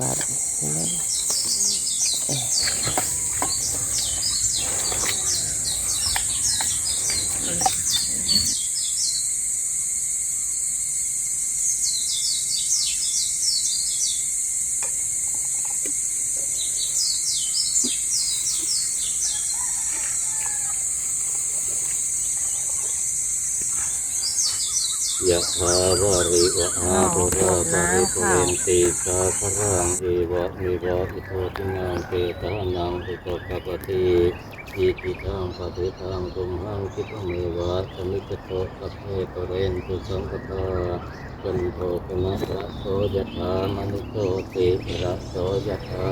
Parang. ยะถาวาริวะหาปุราปะริปุเรนติสาครังเอวะเมวะอิโทตินังเปตานังสุตกะปะติอิติตังปะติตังตุมหังคิปเมวะสมิจโตสัพเพปเรนตุสังกตาจันโทปนะระโสยะถามณิโตติระโสยะถา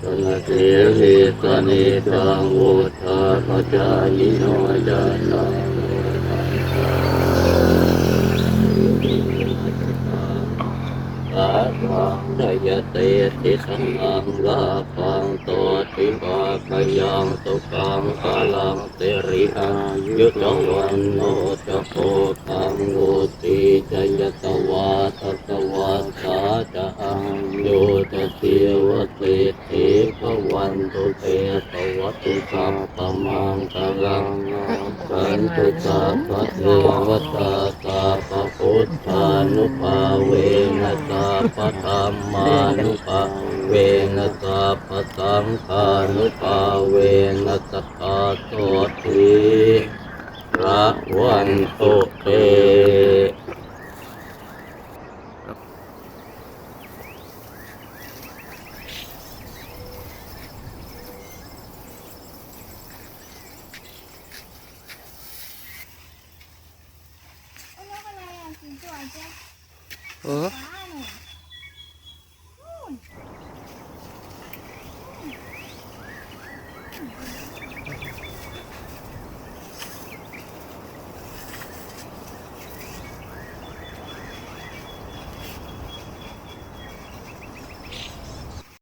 สนเสหิสนิจังวุฒาปจายโนจายัง อาคังดยเตติสังฆังลาพังโต ติปาคยังตุกังกาลังเตริอายุจวันโนจโพธังโอติจยตวาตตวาสาจังโยตเทวเตเทภวันตุเตตวัตุสัพพมังกลังกันตุสัพพเทวตาสัพพพุทธานุภาเว สัพพธรรมานุภาเวนะสัพพสังฆานุภาเวนะสัพพะโตติระวันตุเตเออ Ai, meu Deus.